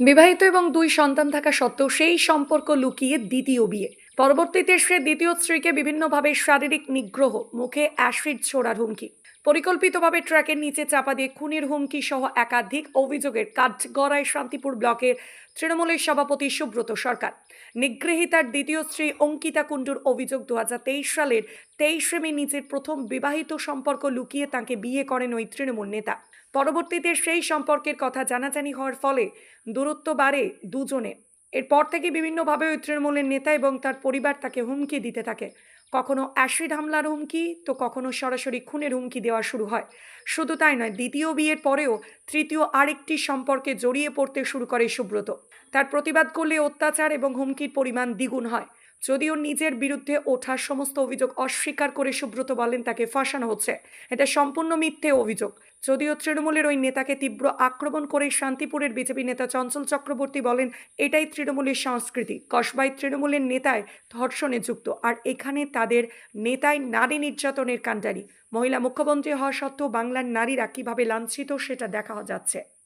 বিবাহিত এবং দুই সন্তান থাকা সত্ত্বেও সেই সম্পর্ক লুকিয়ে দ্বিতীয় বিয়ে। পরবর্তীতে সে দ্বিতীয় স্ত্রীকে বিভিন্নভাবে শারীরিক নিগ্রহ, মুখে অ্যাসিড ছোড়ার হুমকি। পরিকল্পিতভাবে ট্র্যাকের নিচে চাপা দিয়ে খুনের হুমকি সহ একাধিক অভিযোগের কাঠগড়ায় শান্তিপুর ব্লকের তৃণমূলের সভাপতি সুব্রত সরকার। নিগৃহীতার দ্বিতীয় স্ত্রী অঙ্কিতা কুণ্ডুর অভিযোগ দু হাজার তেইশ সালের তেইশে মে নিজের প্রথম বিবাহিত সম্পর্ক লুকিয়ে তাকে বিয়ে করেন ওই তৃণমূল নেতা। পরবর্তীতে সেই সম্পর্কের কথা জানাজানি হওয়ার ফলে দূরত্ব বাড়ে দুজনে। এরপর থেকে বিভিন্নভাবে ওই তৃণমূলের নেতা এবং তার পরিবার তাকে হুমকি দিতে থাকে। কখনো অ্যাসিড হামলার হুমকি, তো কখনো সরাসরি খুনের হুমকি দেওয়া শুরু হয়। শুধু তাই নয়, দ্বিতীয় বিয়ের পরেও তৃতীয় আরেকটি সম্পর্কে জড়িয়ে পড়তে শুরু করে সুব্রত। তার প্রতিবাদ করলে অত্যাচার এবং হুমকির পরিমাণ দ্বিগুণ হয়। যদিও নিজের বিরুদ্ধে ওঠা সমস্ত অভিযোগ অস্বীকার করে সুব্রত বলেন, তাকে ফাঁসানো হচ্ছে। এটা সম্পূর্ণ মিথ্যে অভিযোগ। যদিও তৃণমূলের ওই নেতাকে তীব্র আক্রমণ করে শান্তিপুরের বিজেপি নেতা চঞ্চল চক্রবর্তী বলেন, এটাই তৃণমূলের সংস্কৃতি। কসবাই তৃণমূলের নেতায় ধর্ষণে যুক্ত, আর এখানে তাদের নেতায় নারী নির্যাতনের কাণ্ডারি। মহিলা মুখ্যমন্ত্রী হওয়া সত্ত্বেও বাংলার নারীরা কীভাবে লাঞ্ছিত সেটা দেখা যাচ্ছে।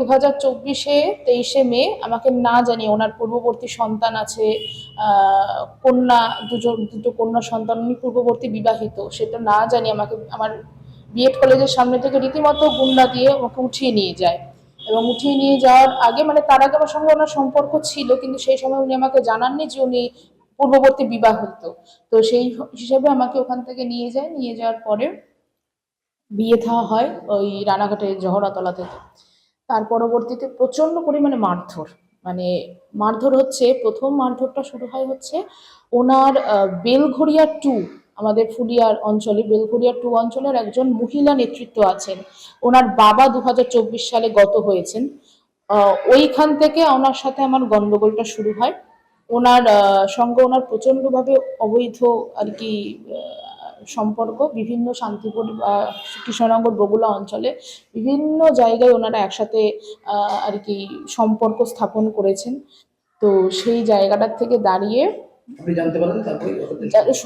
দু হাজার চব্বিশে, তেইশে মে, আমাকে না জানিয়ে ওনার পূর্ববর্তী সন্তান আছে কন্যা, দুজন, দুটো কন্যা সন্তান, উনি পূর্ববর্তী বিবাহিত, সেটা না জানিয়ে আমাকে, আমার বিএড কলেজের সামনে থেকে রীতিমতো গুন্ডা দিয়ে আমাকে উঠিয়ে নিয়ে যায়। এবং উঠিয়ে নিয়ে যাওয়ার আগে মানে তার আগে আমার সঙ্গে ওনার সম্পর্ক ছিল, কিন্তু সেই সময় উনি আমাকে জানাননি যে উনি পূর্ববর্তী বিবাহ বিবাহিত। তো সেই হিসেবে আমাকে ওখান থেকে নিয়ে যায়, নিয়ে যাওয়ার পরে বিয়ে থা হয় ওই রানাঘাটের জহরাতলা থেকে তার পরবর্তীতে প্রচণ্ড পরিমাণে মারধর। মানে মারধর হচ্ছে, প্রথম মারধরটা শুরু হয় হচ্ছে ওনার বেলঘড়িয়া টু আমাদের ফুলিয়ার অঞ্চলে, বেলঘড়িয়া টু অঞ্চলের একজন মহিলা নেতৃত্ব আছেন। ওনার বাবা দু হাজার চব্বিশ সালে গত হয়েছেন। ওইখান থেকে ওনার সাথে আমার গন্ডগোলটা শুরু হয়। ওনার সঙ্গে ওনার প্রচণ্ডভাবে অবৈধ আর কি সম্পর্ক বিভিন্ন শান্তিপুর কৃষ্ণনগর বগুলা অঞ্চলে বিভিন্ন জায়গায় ওনারা একসাথে আর কি সম্পর্ক স্থাপন করেছেন। তো সেই জায়গাটার থেকে দাঁড়িয়ে জানতে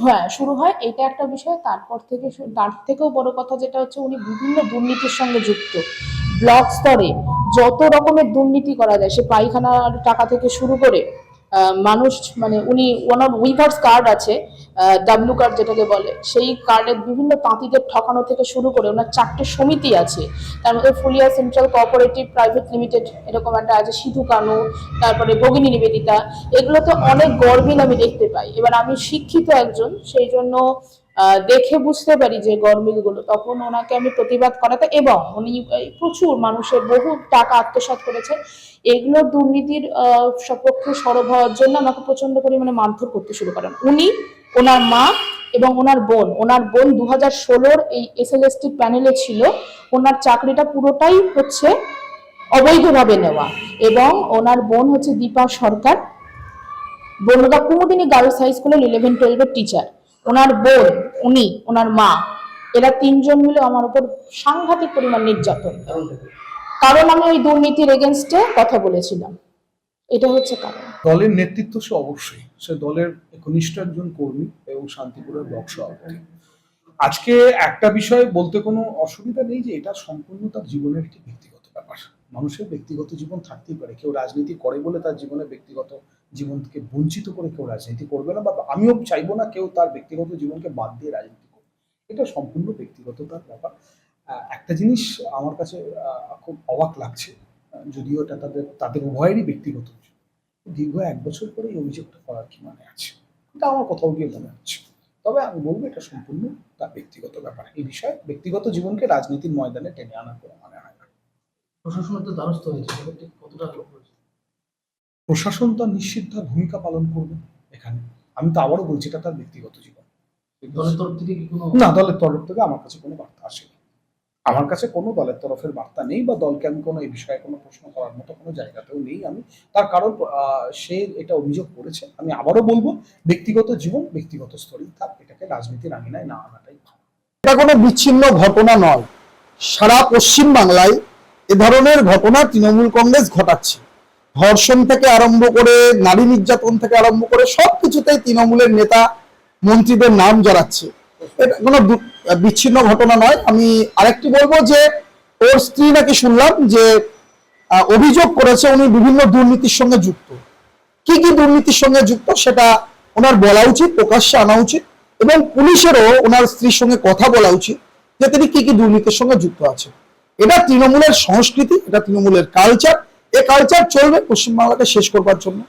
হ্যাঁ শুরু হয় এটা একটা বিষয় তারপর থেকে তার থেকেও বড় কথা যেটা হচ্ছে উনি বিভিন্ন দুর্নীতির সঙ্গে যুক্ত। ব্লক স্তরে যত রকমের দুর্নীতি করা যায় সে পায়খানার টাকা থেকে শুরু করে মানুষ মানে উনি ওনার উইভার্স কার্ড আছে ডাব্লু কার্ড যেটাকে বলে, সেই কার্ডের বিভিন্ন তাঁতিদের ঠকানো থেকে শুরু করে ওনার চারটে সমিতি আছে। তার মধ্যে Phulia central cooperative private limited এরকম একটা আছে, সিধু কানু, তারপরে ভগিনী নিবেদিতা। এগুলো তো অনেক গরমিল আমি দেখতে পাই। এবার আমি শিক্ষিত একজন, সেই জন্য দেখে বুঝতে পারি যে গরমিলগুলো। তখন ওনাকে আমি প্রতিবাদ করাতে এবং উনি প্রচুর মানুষের বহু টাকা আত্মসাৎ করেছে এগুলো দুর্নীতির সপক্ষে সরব হওয়ার জন্য আমাকে প্রচণ্ড পরিমাণে মারধর করতে শুরু করেন। উনি ওনার মা এবং ওনার বোন। ওনার বোন দু হাজার ষোলোর এই এস এল এস টি প্যানেলে ছিল। ওনার চাকরিটা পুরোটাই হচ্ছে অবৈধভাবে নেওয়া এবং ওনার বোন হচ্ছে দীপা সরকার। বনগা কুমুদিনী গার্লস হাই স্কুলের ইলেভেন টুয়েলভের টিচার ওনার বোন, উনি, ওনার মা, এরা তিনজন মিলে আমার উপর সাংঘাতিক পরিমাণ নির্যাতন। কারণ আমি ওই দুর্নীতির এগেনস্টে কথা বলেছিলাম। এটা হচ্ছে কারণ। দলের নেতৃত্ব সে অবশ্যই। সে দলের ঘনিষ্ঠ একজন কর্মী এবং শান্তিপুরের ব্লক সভাপতি। আজকে একটা বিষয় বলতে কোনো অসুবিধা নেই যে এটা সম্পূর্ণ তার জীবনের একটি ব্যক্তিগত ব্যাপার। মানুষের ব্যক্তিগত জীবন থাকতেই পারে। কেউ রাজনীতি করে বলে তার জীবনে ব্যক্তিগত জীবনকে বঞ্চিত করে কেউ রাজনীতি করবে না বা আমিও চাইব না কেউ তার ব্যক্তিগত জীবনকে বাদ দিয়ে রাজনীতি করবে এটা সম্পূর্ণ ব্যক্তিগত তার ব্যাপার একটা জিনিস আমার কাছে খুব অবাক লাগছে। যদিও এটা তাদের তাদের উভয়েরই ব্যক্তিগত। দীর্ঘ এক বছর পরে এই অভিযোগটা করার কি মানে আছে? এটা আমার কোথাও গিয়ে মনে হচ্ছে। তবে আমি বলব এটা সম্পূর্ণ তার ব্যক্তিগত ব্যাপার। এই বিষয়ে ব্যক্তিগত জীবনকে রাজনীতির ময়দানে টেনে আনার কোনো মানে হয় না। প্রশাসনের তো দ্বারস্থ হয়েছে কতটা প্রশাসন তার নিশ্চিত ভূমিকা পালন করবে এখানে। আমি তো আবারও বলছি এটা তার ব্যক্তিগত জীবন। দলের তরফ থেকে কি কোনো না দলের তরফ থেকে আমার কাছে কোনো বার্তা আসেনি। আমার কাছে কোনো দলের তরফের বার্তা নেই বা দলকে আমি কোনো, এই বিষয়ে কোনো প্রশ্ন করার মতো কোনো জায়গাতেও নেই আমি। তার কারণ সে এটা অভিযোগ করেছে। আমি আবারও বলব, ব্যক্তিগত জীবন, ব্যক্তিগত স্তরেই থাক, এটাকে রাজনীতির আঙিনায় না আনাটাই এটা কোনো বিচ্ছিন্ন ঘটনা নয়। সারা পশ্চিম বাংলায় এ ধরনের ঘটনা তৃণমূল কংগ্রেস ঘটাচ্ছে। ধর্ষণ থেকে আরম্ভ করে, নারী নির্যাতন থেকে আরম্ভ করে সবকিছুতেই তৃণমূলের নেতা মন্ত্রীদের নাম জড়াচ্ছে। এটা কোনো বিচ্ছিন্ন ঘটনা নয়। আমি আরেকটি বলব যে, ওর স্ত্রী নাকি শুনলাম যে অভিযোগ করেছে উনি বিভিন্ন দুর্নীতির সঙ্গে যুক্ত। কি কি দুর্নীতির সঙ্গে যুক্ত সেটা ওনার বলা উচিত, প্রকাশ্যে আনা উচিত, এবং পুলিশেরও ওনার স্ত্রীর সঙ্গে কথা বলা উচিত যে তিনি কি কি দুর্নীতির সঙ্গে যুক্ত আছে এটা তৃণমূলের সংস্কৃতি, এটা তৃণমূলের কালচার এ কালচার চলবে পশ্চিমবাংলাকে শেষ করবার জন্য।